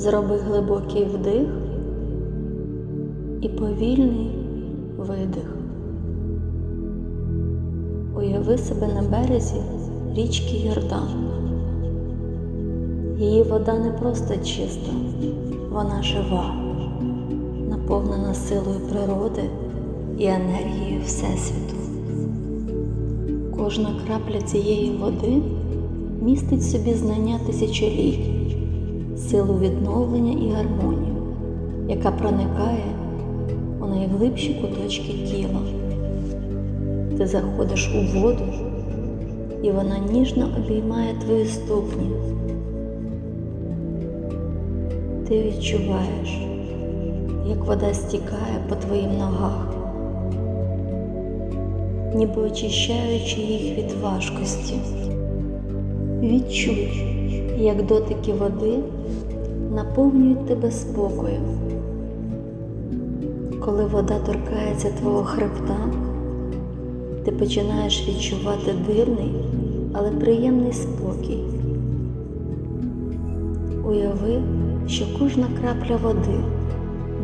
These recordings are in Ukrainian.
Зроби глибокий вдих і повільний видих. Уяви себе на березі річки Йордан. Її вода не просто чиста, вона жива, наповнена силою природи і енергією Всесвіту. Кожна крапля цієї води містить собі знання тисячоліть, силу відновлення і гармонію, яка проникає у найглибші куточки тіла. Ти заходиш у воду, і вона ніжно обіймає твої ступні. Ти відчуваєш, як вода стікає по твоїм ногах, ніби очищаючи їх від важкості. Відчуй, як дотики води наповнюють тебе спокоєм. Коли вода торкається твого хребта, ти починаєш відчувати дивний, але приємний спокій. Уяви, що кожна крапля води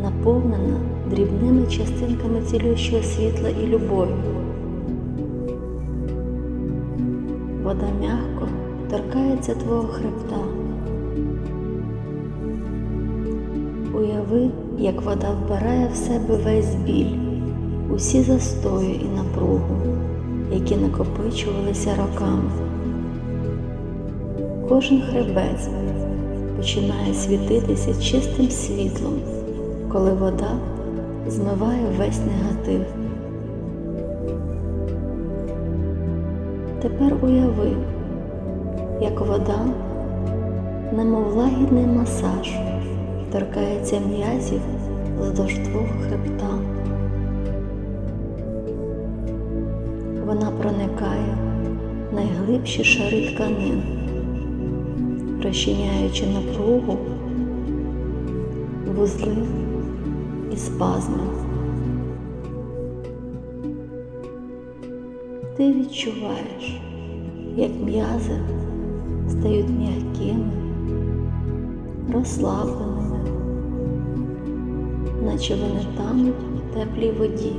наповнена дрібними частинками цілющого світла і любові. Вода м'яко торкається твого хребта. Уяви, як вода вбирає в себе весь біль, усі застої і напругу, які накопичувалися роками. Кожен хребець починає світитися чистим світлом, коли вода змиває весь негатив. Тепер уяви, як вода, немов лагідний масаж, торкається м'язів вздовж твого хребта. Вона проникає в найглибші шари тканин, розчиняючи напругу, вузли і спазми. Ти відчуваєш, як м'язи стають м'якими, розслабленими, наче вони тануть в теплій воді.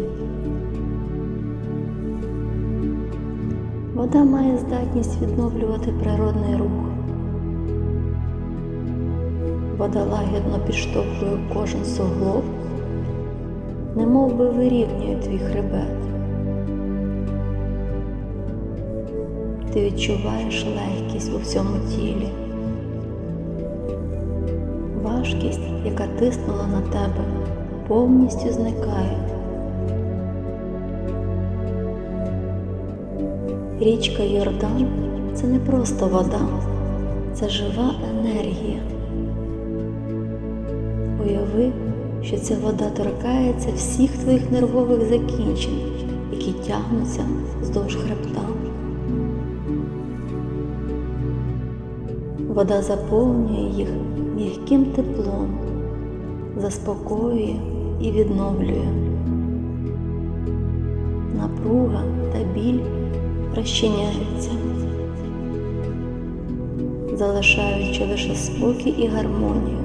Вода має здатність відновлювати природний рух. Вода лагідно підштовхує кожен суглоб, немов би вирівнює твій хребет. Ти відчуваєш легкість у всьому тілі, важкість, яка тиснула на тебе, повністю зникає. Річка Йордан це не просто вода, це жива енергія. Уяви, що ця вода торкається всіх твоїх нервових закінчень, які тягнуться вздовж хребта. Вода заповнює їх м'яким теплом, заспокоює і відновлює. Напруга та біль розчиняються, залишаючи лише спокій і гармонію.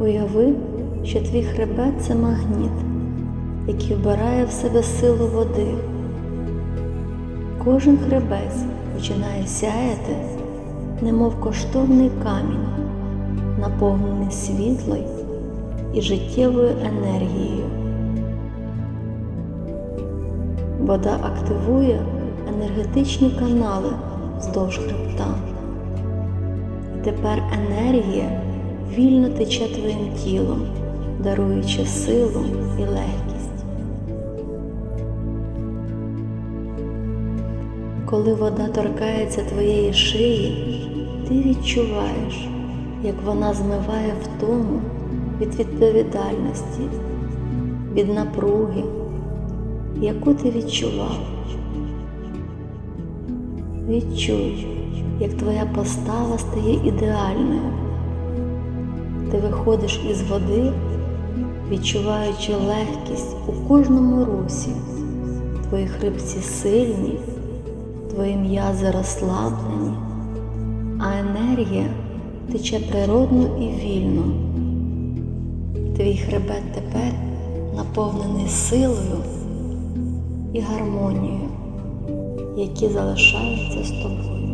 Уяви, що твій хребет це магніт, який вбирає в себе силу води. Кожен хребець починає сяяти, немов коштовний камінь, наповнений світлою і життєвою енергією. Вода активує енергетичні канали вздовж хребта. І тепер енергія вільно тече твоїм тілом, даруючи силу і легкість. Коли вода торкається твоєї шиї, ти відчуваєш, як вона змиває втому від відповідальності, від напруги, яку ти відчував. Відчуй, як твоя постава стає ідеальною. Ти виходиш із води, відчуваючи легкість у кожному русі. Твої хребці сильні, Твої м'язи розслаблені, а енергія тече природно і вільно. Твій хребет тепер наповнений силою і гармонією, які залишаються з тобою.